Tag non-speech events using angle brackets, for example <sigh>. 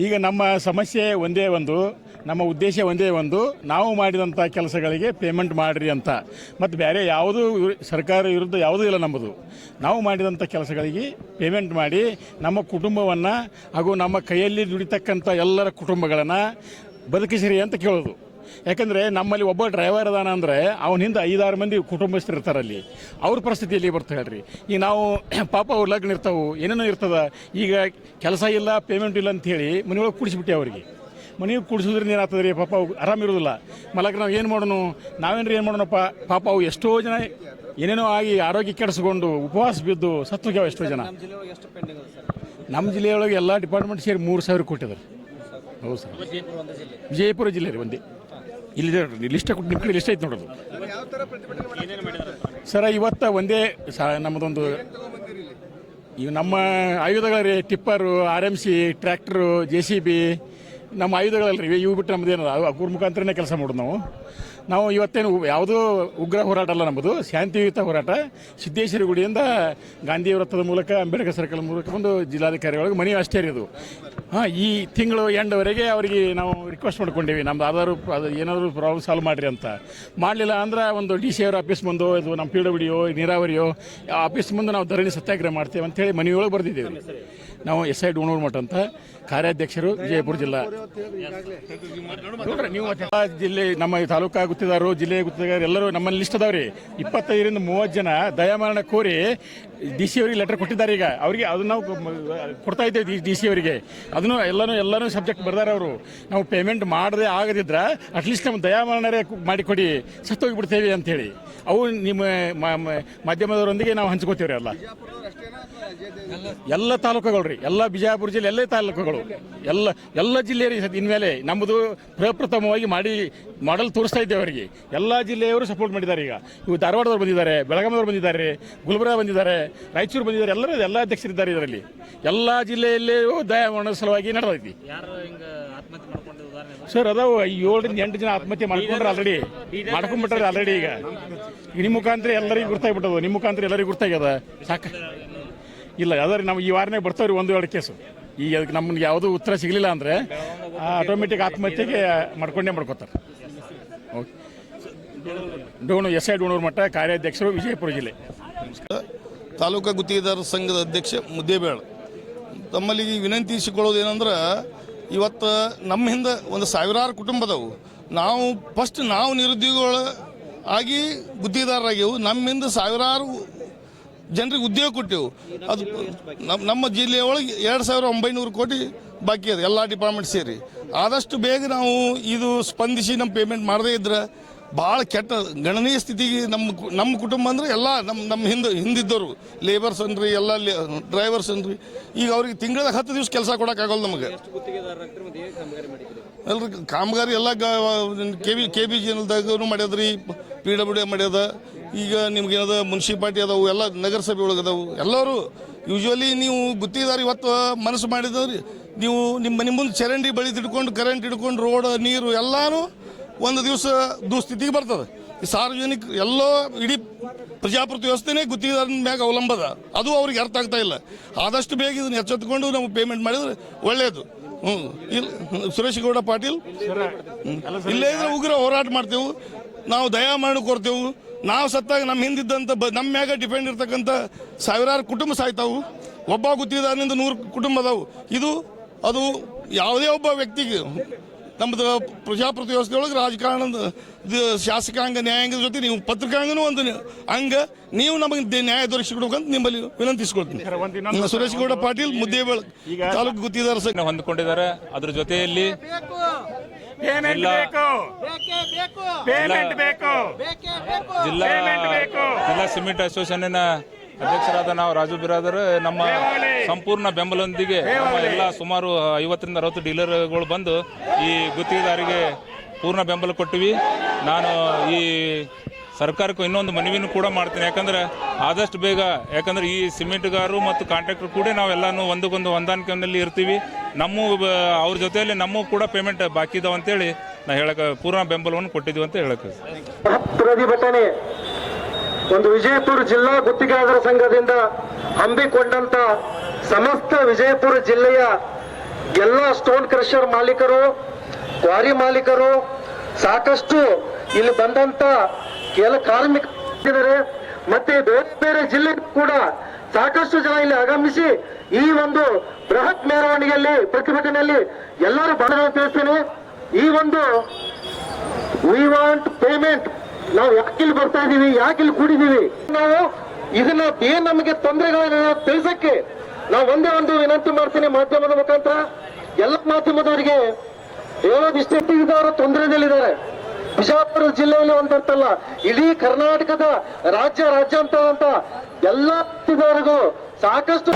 ಈಗ ನಮ್ಮ ಸಮಸ್ಯೆ ಒಂದೇ ಒಂದು, ನಮ್ಮ ಉದ್ದೇಶ ಒಂದೇ ಒಂದು, ನಾವು ಮಾಡಿದಂಥ ಕೆಲಸಗಳಿಗೆ ಪೇಮೆಂಟ್ ಮಾಡಿರಿ ಅಂತ. ಮತ್ತು ಬೇರೆ ಯಾವುದೂ ಸರ್ಕಾರ ವಿರುದ್ಧ ಯಾವುದೂ ಇಲ್ಲ ನಮ್ಮದು. ನಾವು ಮಾಡಿದಂಥ ಕೆಲಸಗಳಿಗೆ ಪೇಮೆಂಟ್ ಮಾಡಿ ನಮ್ಮ ಕುಟುಂಬವನ್ನು ಹಾಗೂ ನಮ್ಮ ಕೈಯಲ್ಲಿ ದುಡಿತಕ್ಕಂಥ ಎಲ್ಲರ ಕುಟುಂಬಗಳನ್ನು ಬದುಕಿಸಿರಿ ಅಂತ ಕೇಳೋದು. ಯಾಕಂದರೆ ನಮ್ಮಲ್ಲಿ ಒಬ್ಬ ಡ್ರೈವರ್ ಅದಾನ ಅಂದರೆ ಅವನ ಹಿಂದೆ ಐದಾರು ಮಂದಿ ಕುಟುಂಬಸ್ಥರು ಇರ್ತಾರಲ್ಲಿ ಅವ್ರ ಪರಿಸ್ಥಿತಿಯಲ್ಲಿ ಬರ್ತಾ ಹೇಳ್ರಿ. ಈಗ ನಾವು <clears throat> ಪಾಪ ಅವ್ರ ಲಗ್ನ ಇರ್ತಾವೆ ಏನೇನೋ ಇರ್ತದ ಈಗ ಕೆಲಸ ಇಲ್ಲ ಪೇಮೆಂಟ್ ಇಲ್ಲ ಅಂಥೇಳಿ ಮನೆಯೊಳಗೆ ಕುಡಿಸ್ಬಿಟ್ಟೆ ಅವ್ರಿಗೆ. ಮನೆಗೆ ಕುಡಿಸೋದ್ರಿಂದ ಏನಾಗ್ತದೆ ರೀ ಪಾಪ ಅವು ಆರಾಮಿರೋದಿಲ್ಲ ಮಲಕ ನಾವು ಏನು ಮಾಡೋಣ? ನಾವೇನ್ರಿ ಏನು ಮಾಡೋಣಪ್ಪ? ಪಾಪ ಅವು ಎಷ್ಟೋ ಜನ ಏನೇನೋ ಆಗಿ ಆರೋಗ್ಯ ಕೆಡಿಸ್ಕೊಂಡು ಉಪವಾಸ ಬಿದ್ದು ಸತ್ತೋಗ್ಯಾವ ಎಷ್ಟೋ ಜನ. ನಮ್ಮ ಜಿಲ್ಲೆಯೊಳಗೆ ಎಲ್ಲ ಡಿಪಾರ್ಟ್ಮೆಂಟ್ ಸೇರಿ ಮೂರು ಸಾವಿರ ಕೊಟ್ಟಿದ್ದಾರೆ ಹೌದು ಸರ್. ವಿಜಯಪುರ ಜಿಲ್ಲೆ ರೀ ಒಂದೇ. ಇಲ್ಲಿ ಲಿಸ್ಟ್ ನಿಮ್ಮ ಕಡೆ ಲಿಸ್ಟ್ ಐತೆ ನೋಡೋದು ಸರ, ಇವತ್ತ ಒಂದೇ ಸ ನಮ್ಮದೊಂದು ಈಗ ನಮ್ಮ ಆಯುಧಗಳು ರೀ tipper, R M C, tractor, J C B, ನಮ್ಮ ಆಯುಧಗಳಲ್ಲ ರೀ ಇವು ಬಿಟ್ಟು ನಮ್ಮದು ಏನದ ಅವ್ರ ಮುಖಾಂತರನೇ ಕೆಲಸ ಮಾಡೋದು ನಾವು. ನಾವು ಇವತ್ತೇನು ಯಾವುದೂ ಉಗ್ರ ಹೋರಾಟ ಅಲ್ಲ ನಮ್ಮದು, ಶಾಂತಿಯುತ ಹೋರಾಟ. ಸಿದ್ದೇಶ್ವರ ಗುಡಿಯಿಂದ ಗಾಂಧಿ ವೃತ್ತದ ಮೂಲಕ, ಅಂಬೇಡ್ಕರ್ ಸರ್ಕಲ್ ಮೂಲಕ ಒಂದು ಜಿಲ್ಲಾಧಿಕಾರಿಗಳಿಗೆ ಮನವಿ ಅಷ್ಟೇ ರೀ ಅದು. ಹಾಂ, ಈ ತಿಂಗಳು ಎಂಡವರೆಗೆ ಅವರಿಗೆ ನಾವು ರಿಕ್ವೆಸ್ಟ್ ಮಾಡ್ಕೊಂಡೀವಿ. ನಮ್ದು ಆಧಾರ್, ಅದು ಏನಾದರೂ ಪ್ರಾಬ್ಲಮ್ ಸಾಲ್ವ್ ಮಾಡಿರಿ ಅಂತ. ಮಾಡಲಿಲ್ಲ ಅಂದ್ರೆ ಒಂದು ಡಿ ಸಿ ಅವ್ರ ಆಫೀಸ್ ಮುಂದೆ ಇದು ನಮ್ಮ ಪಿ ಡಬ್ಲ್ಯೂ ನೀರಾವರಿಯೋ ಆಫೀಸ್ ಮುಂದೆ ನಾವು ಧರಣಿ ಸತ್ಯಾಗ್ರಹ ಮಾಡ್ತೇವೆ ಅಂತೇಳಿ ಮನೆಯೊಳಗೆ ಬರೆದಿದ್ದೇವೆ. ನಾವು ಎಸ್ ಐ ಡೋಣೂರ್ ಮಠ ಅಂತ ಕಾರ್ಯಾಧ್ಯಕ್ಷರು ವಿಜಯಪುರ ಜಿಲ್ಲಾ. ನೀವು ಜಿಲ್ಲೆ, ನಮ್ಮ ತಾಲೂಕಾ ಗುತ್ತಿದಾರರು ಜಿಲ್ಲೆ ಗುತ್ತಿದಾರ ಎಲ್ಲರೂ ನಮ್ಮಲ್ಲಿ ಲಿಸ್ಟ್ ಅದಾವ್ರಿ ಇಪ್ಪತ್ತೈದರಿಂದ ಮೂವತ್ತು ಜನ ದಯಾಮರಣ ಕೋರಿ ಡಿ ಸಿ ಅವರಿಗೆ ಲೆಟರ್ ಕೊಟ್ಟಿದ್ದಾರೆ ಈಗ. ಅವರಿಗೆ ಅದನ್ನ ನಾವು ಕೊಡ್ತಾ ಇದ್ದೇವೆ ಡಿ ಸಿ ಅವರಿಗೆ. ಅದನ್ನು ಎಲ್ಲನೂ ಎಲ್ಲನೂ ಸಬ್ಜೆಕ್ಟ್ ಬರ್ದಾರೆ ಅವರು. ನಾವು ಪೇಮೆಂಟ್ ಮಾಡದೆ ಆಗದಿದ್ರ ಅಟ್ಲೀಸ್ಟ್ ನಮ್ಮ ದಯಾಮರಣರೇ ಮಾಡಿಕೊಡಿ. ಅಂತ ಅಂತೇಳಿ. ಅವು ನಿಮ್ಮ ಮಾಧ್ಯಮದವರೊಂದಿಗೆ ನಾವು ಹಂಚ್ಕೋತೀವ್ರಿ ಎಲ್ಲ ಎಲ್ಲ ತಾಲೂಕುಗಳು ರೀ. ಎಲ್ಲ ಬಿಜಾಪುರ ಜಿಲ್ಲೆ ಎಲ್ಲ ತಾಲೂಕುಗಳು. ಎಲ್ಲ ಎಲ್ಲ ಜಿಲ್ಲೆ ರೀ ಇನ್ಮೇಲೆ ನಮ್ಮದು ಪ್ರಪ್ರಥಮವಾಗಿ ಮಾಡಿ ಮಾಡಲ್ ತೋರಿಸ್ತಾ ಇದ್ದೇವೆ ಅವರಿಗೆ. ಎಲ್ಲ ಜಿಲ್ಲೆಯವರು ಸಪೋರ್ಟ್ ಮಾಡಿದ್ದಾರೆ ಈಗ. ಇವು ಧಾರವಾಡದವ್ರು ಬಂದಿದ್ದಾರೆ ಬೆಳಗಾಮದವ್ರು ಬಂದಿದ್ದಾರೆ, ಗುಲ್ಬರ್ಗ ಬಂದಿದ್ದಾರೆ, ರಾಯಚೂರು ಬಂದಿದ್ದಾರೆ, ಎಲ್ಲರೂ ಎಲ್ಲ ಅಧ್ಯಕ್ಷರಿದ್ದಾರೆ ಇದರಲ್ಲಿ. ಎಲ್ಲ ಜಿಲ್ಲೆಯಲ್ಲಿಯೂ ದಯಾಮರಣ ಸಲುವಾಗಿ ನಡೆದೈತಿ. ಸರ್, ಅದಾವು ಏಳರಿಂದ ಎಂಟು ಜನ ಆತ್ಮಹತ್ಯೆ ಮಾಡ್ಕೊಂಡ್ರೆ ಆಲ್ರೆಡಿ ಮಾಡ್ಕೊಂಡ್ಬಿಟ್ರೆ ಆಲ್ರೆಡಿ ಈಗ ನಿಮ್ಮ ಮುಖಾಂತರ ಎಲ್ಲರಿಗೂ ಗುರ್ತಾಗ್ಬಿಟ್ಟದು, ನಿಮ್ಮ ಮುಖಾಂತರ ಎಲ್ಲರಿಗೂ ಗುರ್ತಾಗ್ಯದ. ಸಾಕ ಇಲ್ಲ ಯಾವ್ದಾರು ನಾವು ಈ ವಾರನೇ ಬರ್ತಾವ್ರಿ ಒಂದು ಎರಡು ಕೇಸು. ಈಗ ಅದಕ್ಕೆ ನಮ್ಗೆ ಯಾವುದೂ ಉತ್ತರ ಸಿಗಲಿಲ್ಲ ಅಂದರೆ ಆಟೋಮೆಟಿಕ್ ಆತ್ಮಹತ್ಯೆಗೆ ಮಾಡ್ಕೊಂಡೇ ಮಾಡ್ಕೋತಾರೆ. ಓಕೆ. ಡೋಣು ಎಸ್ ಐ ಡೋಣೂರು ಮಠ ಕಾರ್ಯಾಧ್ಯಕ್ಷರು, ವಿಜಯಪುರ ಜಿಲ್ಲೆ. ತಾಲೂಕಾ ಗುತ್ತಿಗೆದಾರರ ಸಂಘದ ಅಧ್ಯಕ್ಷ ಮುದ್ದೇಬೇಳ. ತಮ್ಮಲ್ಲಿ ವಿನಂತಿಸಿಕೊಳ್ಳೋದು ಏನಂದ್ರೆ, ಇವತ್ತು ನಮ್ಮ ಹಿಂದೆ ಒಂದು ಸಾವಿರಾರು ಕುಟುಂಬದವು ನಾವು ಫಸ್ಟ್ ನಾವು ನಿರುದ್ಯೋಗಿಗಳು ಆಗಿ ಗುತ್ತಿಗೆದಾರರಾಗ್ಯವು ನಮ್ಮಿಂದ ಸಾವಿರಾರು ಜನರಿಗೆ ಉದ್ಯೋಗ ಕೊಟ್ಟೆವು. ಅದು ನಮ್ಮ ಜಿಲ್ಲೆಯ ಒಳಗೆ ಎರಡು ಸಾವಿರ ಒಂಬೈನೂರು ಕೋಟಿ ಬಾಕಿ ಅದ, ಎಲ್ಲ ಡಿಪಾರ್ಟ್ಮೆಂಟ್ ಸೇರಿ. ಆದಷ್ಟು ಬೇಗ ನಾವು ಇದು ಸ್ಪಂದಿಸಿ ನಮ್ಮ ಪೇಮೆಂಟ್ ಮಾಡದೇ ಇದ್ರೆ ಭಾಳ ಕೆಟ್ಟ ಗಣನೀಯ ಸ್ಥಿತಿಗೆ ನಮ್ಮ ನಮ್ಮ ಕುಟುಂಬ ಅಂದರೆ ಎಲ್ಲ ನಮ್ಮ ನಮ್ಮ ಹಿಂದೆ ಹಿಂದಿದ್ದವರು ಲೇಬರ್ಸ್ ಅನ್ರಿ ಎಲ್ಲ ಡ್ರೈವರ್ಸ್ ಅನ್ರಿ ಈಗ ಅವ್ರಿಗೆ ತಿಂಗಳದಾಗ ಹತ್ತು ದಿವಸ ಕೆಲಸ ಕೊಡೋಕ್ಕಾಗಲ್ಲ ನಮಗೆ. ಎಲ್ಲರಿಗೂ ಕಾಮಗಾರಿ ಎಲ್ಲ K B K B G ಎಲ್ದಾಗೂ ಮಾಡ್ಯದ್ರಿ ಪಿ ಡಬ್ಲ್ಯೂ ಡಿ ಮಾಡ್ಯದ ಈಗ ನಿಮ್ಗೆ ಏನದ ಮುನ್ಸಿಪಾಲ್ಟಿ ಅದಾವು ಎಲ್ಲ ನಗರಸಭೆ ಒಳಗೆ ಅದಾವು ಎಲ್ಲರೂ ಯೂಶ್ವಲಿ ನೀವು ಗುತ್ತಿಗೆದಾರ ಇವತ್ತು ಮನಸ್ಸು ಮಾಡಿದ್ರಿ ನೀವು ನಿಮ್ಮ ಮನೆ ಮುಂದೆ ಚರಂಡಿ ಬಳಿ ತಿಡ್ಕೊಂಡು ಕರೆಂಟ್ ಹಿಡ್ಕೊಂಡು ರೋಡ್ ನೀರು ಎಲ್ಲಾನು ಒಂದು ದಿವಸ ದುಸ್ಥಿತಿಗೆ ಬರ್ತದೆ. ಈ ಸಾರ್ವಜನಿಕ ಎಲ್ಲೋ ಇಡೀ ಪ್ರಜಾಪ್ರತಿ ವ್ಯವಸ್ಥೆನೇ ಗುತ್ತಿಗೆದಾರನ ಮ್ಯಾಗ ಅವಲಂಬದ. ಅದು ಅವ್ರಿಗೆ ಅರ್ಥ ಆಗ್ತಾ ಇಲ್ಲ. ಆದಷ್ಟು ಬೇಗ ಇದನ್ನ ಎಚ್ಚೆತ್ಕೊಂಡು ನಾವು ಪೇಮೆಂಟ್ ಮಾಡಿದ್ರೆ ಒಳ್ಳೆಯದು ಹ್ಞೂ ಇಲ್ಲ ಸುರೇಶ್ ಗೌಡ ಪಾಟೀಲ್? ಇಲ್ಲೇ ಇದ್ರೆ ಉಗ್ರ ಹೋರಾಟ ಮಾಡ್ತೇವೆ. ನಾವು ದಯಾಮರಣ ಕೊಡ್ತೇವೆ ನಾವು ಸತ್ತಾಗ ನಮ್ಮ ಹಿಂದಿದ್ದಂಥ ಬ ನಮ್ಮ ಮ್ಯಾಗ ಡಿಪೆಂಡ್ ಇರ್ತಕ್ಕಂಥ ಸಾವಿರಾರು ಕುಟುಂಬ ಸಾಯ್ತಾವು. ಒಬ್ಬ ಗುತ್ತಿಗೆದಾರನಿಂದ ನೂರು ಕುಟುಂಬ ಅದಾವು. ಇದು ಅದು ಯಾವುದೇ ಒಬ್ಬ ವ್ಯಕ್ತಿಗೆ ನಮ್ಮದು ಪ್ರಜಾಪ್ರತಿ ವ್ಯವಸ್ಥೆಯೊಳಗೆ ರಾಜಕಾರಣದ ಶಾಸಕಾಂಗ ನ್ಯಾಯಾಂಗದ ಜೊತೆ ನೀವು ಪತ್ರಿಕಾಂಗನೂ ಒಂದು ಅಂಗ. ನೀವು ನಮಗೆ ದೇ- ನ್ಯಾಯ ದೊರಕಿಸಿಕೊಡ್ಬೇಕಂತ ನಿಮ್ಮಲ್ಲಿ ವಿನಂತಿಸ್ಕೊಳ್ತೀನಿ. ಸುರೇಶ್ ಗೌಡ ಪಾಟೀಲ್ ಮುದ್ದೇಬೇಳ ತಾಲೂಕು ನ ಹೊಂದಿಕೊಂಡಿದ್ದಾರೆ. ಅದ್ರ ಜೊತೆಯಲ್ಲಿ ಪೇಮೆಂಟ್ ಇಲ್ಲ. ಬೇಕು. ಪೇಮೆಂಟ್ ಬೇಕು. ಜಿಲ್ಲಾ ಬೇಕು. ಜಿಲ್ಲಾ ಸಿಮೆಂಟ್ ಅಸೋಸಿಯೇಷನ್ ಅಧ್ಯಕ್ಷರಾದ ನಾವು ರಾಜು ಬಿರಾದರ್ ನಮ್ಮ ಸಂಪೂರ್ಣ ಬೆಂಬಲದೊಂದಿಗೆ ನಮ್ಮ ಎಲ್ಲ ಸುಮಾರು ಐವತ್ತರಿಂದ ಅರವತ್ತು ಡೀಲರ್ಗಳು ಬಂದು ಈ ಗುತ್ತಿಗೆದಾರಿಗೆ ಪೂರ್ಣ ಬೆಂಬಲ ಕೊಟ್ಟಿವಿ. ನಾನು ಈ ಸರ್ಕಾರಕ್ಕೂ ಇನ್ನೊಂದು ಮನವಿನೂ ಕೂಡ ಮಾಡ್ತೀನಿ. ಯಾಕಂದ್ರೆ ಆದಷ್ಟು ಬೇಗ, ಯಾಕಂದ್ರೆ ಈ ಸಿಮೆಂಟ್ಗಾರು ಮತ್ತು ಕಾಂಟ್ರಾಕ್ಟರ್ ಕೂಡ ನಾವೆಲ್ಲನೂ ಒಂದಕ್ಕೊಂದು ಹೊಂದಾಣಿಕೆಯಲ್ಲಿ ಇರ್ತೀವಿ. ನಮ್ಮ ಅವ್ರ ಜೊತೆಯಲ್ಲಿ ನಮ್ಮೂ ಕೂಡ ಪೇಮೆಂಟ್ ಬಾಕಿ ಇದಾವೆ ಅಂತೇಳಿ ನಾ ಹೇಳಕ್ಕೆ ಪೂರ್ಣ ಬೆಂಬಲವನ್ನು ಕೊಟ್ಟಿದ್ದೀವಿ ಅಂತ ಹೇಳಕ್ಕೆ ಪ್ರತಿಭಟನೆ ಒಂದು ವಿಜಯಪುರ ಜಿಲ್ಲಾ ಗುತ್ತಿಗೆದಾರರ ಸಂಘದಿಂದ ಹಮ್ಮಿಕೊಂಡಂತ ಸಮಸ್ತ ವಿಜಯಪುರ ಜಿಲ್ಲೆಯ ಎಲ್ಲ ಸ್ಟೋನ್ ಕ್ರಷರ್ ಮಾಲೀಕರು, ಕ್ವಾರಿ ಮಾಲೀಕರು ಸಾಕಷ್ಟು ಇಲ್ಲಿ ಬಂದಂತ ಕೆಲ ಕಾರ್ಮಿಕ ಮತ್ತೆ ಬೇರೆ ಬೇರೆ ಜಿಲ್ಲೆ ಕೂಡ ಸಾಕಷ್ಟು ಜನ ಇಲ್ಲಿ ಆಗಮಿಸಿ ಈ ಒಂದು ಬೃಹತ್ ಮೆರವಣಿಗೆಯಲ್ಲಿ, ಪ್ರತಿಭಟನೆಯಲ್ಲಿ ಎಲ್ಲರೂ ಬಹಳ ತಿಳಿಸ್ತೇನೆ. ಈ ಒಂದು ವಿ ವಾಂಟ್ ಪೇಮೆಂಟ್ ನಾವು ಯಾಕೆ ಇಲ್ಲಿ ಬರ್ತಾ ಇದೀವಿ ಯಾಕೆ ಇಲ್ಲಿ ಕೂಡಿದೀವಿ ನಾವು ಇದನ್ನ ಏನ್ ನಮಗೆ ತೊಂದರೆಗಳನ್ನ ತಿಳಿಸಕ್ಕೆ ನಾವು ಒಂದೇ ಒಂದು ವಿನಂತಿ ಮಾಡ್ತೀನಿ ಮಾಧ್ಯಮದ ಮುಖಾಂತರ. ಎಲ್ಲ ಮಾಧ್ಯಮದವರಿಗೆ ಹೇಳೋದಿಷ್ಟೇ ಇದ್ದವರು ತೊಂದರೆಯಲ್ಲಿದ್ದಾರೆ ಬಿಜಾಪುರ ಜಿಲ್ಲೆಯಲ್ಲಿ ಒಂದಂತಲ್ಲ ಇಡೀ ಕರ್ನಾಟಕದ ರಾಜ್ಯ ರಾಜ್ಯಾಂತರ ಅಂತ ಎಲ್ಲ ಸಾಕಷ್ಟು